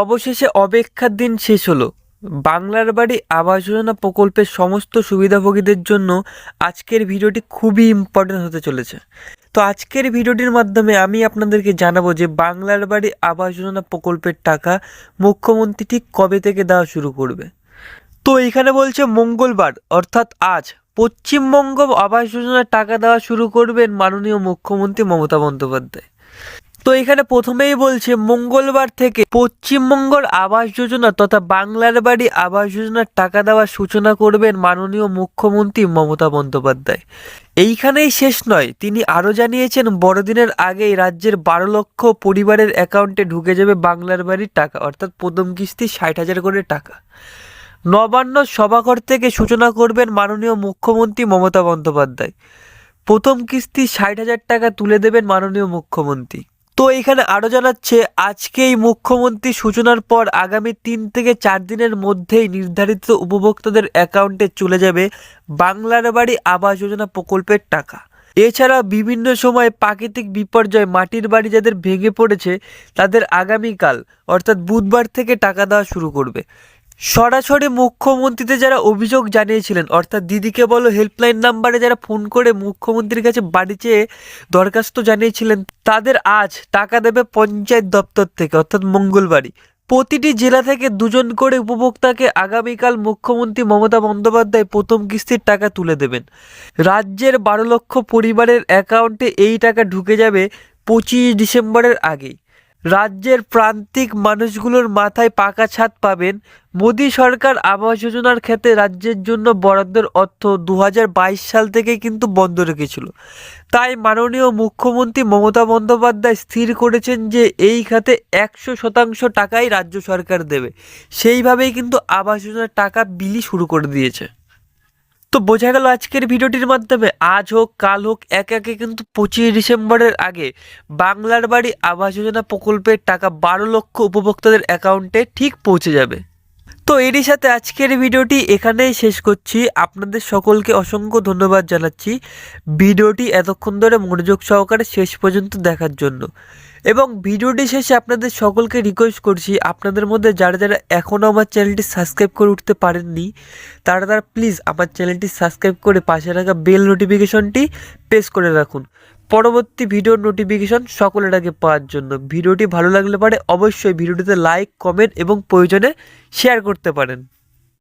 অবশেষে অপেক্ষার দিন শেষ হলো। বাংলার বাড়ি আবাস যোজনা প্রকল্পের সমস্ত সুবিধাভোগীদের জন্য আজকের ভিডিওটি খুবই ইম্পর্টেন্ট হতে চলেছে। তো আজকের ভিডিওটির মাধ্যমে আমি আপনাদেরকে জানাব যে বাংলার বাড়ি আবাস যোজনা প্রকল্পের টাকা মুখ্যমন্ত্রী ঠিক কবে থেকে দেওয়া শুরু করবে। তো এখানে বলছে মঙ্গলবার, অর্থাৎ আজ পশ্চিমবঙ্গ আবাস যোজনার টাকা দেওয়া শুরু করবেন মাননীয় মুখ্যমন্ত্রী মমতা বন্দ্যোপাধ্যায়। তো এখানে প্রথমেই বলছে মঙ্গলবার থেকে পশ্চিমবঙ্গর আবাস যোজনা তথা বাংলার বাড়ি আবাস যোজনার টাকা দেওয়ার সূচনা করবেন মাননীয় মুখ্যমন্ত্রী মমতা বন্দ্যোপাধ্যায়। এইখানেই শেষ নয়, তিনি আরও জানিয়েছেন, বড়দিনের আগেই রাজ্যের বারো লক্ষ পরিবারের অ্যাকাউন্টে ঢুকে যাবে বাংলার বাড়ির টাকা, অর্থাৎ প্রথম কিস্তি ষাট হাজার করে টাকা। নবান্ন সভাঘর থেকে সূচনা করবেন মাননীয় মুখ্যমন্ত্রী মমতা বন্দ্যোপাধ্যায়। প্রথম কিস্তি ষাট হাজার টাকা তুলে দেবেন মাননীয় মুখ্যমন্ত্রী। তো এখানে আরও জানাচ্ছে, আজকেই মুখ্যমন্ত্রী সূচনার পর আগামী তিন থেকে চার দিনের মধ্যেই নির্ধারিত উপভোক্তাদের অ্যাকাউন্টে চলে যাবে বাংলার বাড়ি আবাস যোজনা প্রকল্পের টাকা। এছাড়া বিভিন্ন সময় প্রাকৃতিক বিপর্যয় মাটির বাড়ি যাদের ভেঙে পড়েছে, তাদের আগামীকাল, অর্থাৎ বুধবার থেকে টাকা দেওয়া শুরু করবে। সরাসরি মুখ্যমন্ত্রীতে যারা অভিযোগ জানিয়েছিলেন, অর্থাৎ দিদিকে বলো হেল্পলাইন নাম্বারে যারা ফোন করে মুখ্যমন্ত্রীর কাছে বাড়ি চেয়ে দরখাস্ত জানিয়েছিলেন, তাদের আজ টাকা দেবে পঞ্চায়েত দপ্তর থেকে, অর্থাৎ মঙ্গলবারই। প্রতিটি জেলা থেকে দুজন করে উপভোক্তাকে আগামীকাল মুখ্যমন্ত্রী মমতা বন্দ্যোপাধ্যায় প্রথম কিস্তির টাকা তুলে দেবেন। রাজ্যের বারো লক্ষ পরিবারের অ্যাকাউন্টে এই টাকা ঢুকে যাবে পঁচিশ ডিসেম্বরের আগেই। রাজ্যের প্রান্তিক মানুষগুলোর মাথায় পাকা ছাদ পাবেন। মোদী সরকার আবাস যোজনার ক্ষেত্রে রাজ্যের জন্য বরাদ্দের অর্থ দু হাজার বাইশ সাল থেকে কিন্তু বন্ধ রেখেছিল। তাই মাননীয় মুখ্যমন্ত্রী মমতা বন্দ্যোপাধ্যায় স্থির করেছেন যে এই খাতে একশো শতাংশ টাকাই রাজ্য সরকার দেবে। সেইভাবেই কিন্তু আবাস যোজনার টাকা বিলি শুরু করে দিয়েছে। তো বোঝা গেল আজকের ভিডিওটির মাধ্যমে আজ হোক, কাল হোক, এক একে কিন্তু পঁচিশ ডিসেম্বরের আগে বাংলার বাড়ি আবাস যোজনা প্রকল্পের টাকা বারো লক্ষ উপভোক্তাদের অ্যাকাউন্টে ঠিক পৌঁছে যাবে। তো এরই সাথে আজকের ভিডিওটি এখানেই শেষ করছি। আপনাদের সকলকে অসংখ্য ধন্যবাদ জানাচ্ছি ভিডিওটি এতক্ষণ ধরে মনোযোগ সহকারে শেষ পর্যন্ত দেখার জন্য। এবং ভিডিওটি শেষে আপনাদের সকলকে রিকোয়েস্ট করছি, আপনাদের মধ্যে যারা যারা এখনও আমার চ্যানেলটি সাবস্ক্রাইব করে উঠতে পারেননি, তারা তারা প্লিজ আমার চ্যানেলটি সাবস্ক্রাইব করে পাশে রাখা বেল নোটিফিকেশনটি প্রেস করে রাখুন। পরবর্তী ভিডিওর নোটিফিকেশন সকলের আগে পাওয়ার জন্য। ভিডিওটি ভালো লাগলে পারে অবশ্যই ভিডিওটিতে লাইক কমেন্ট এবং প্রয়োজনে শেয়ার করতে পারেন।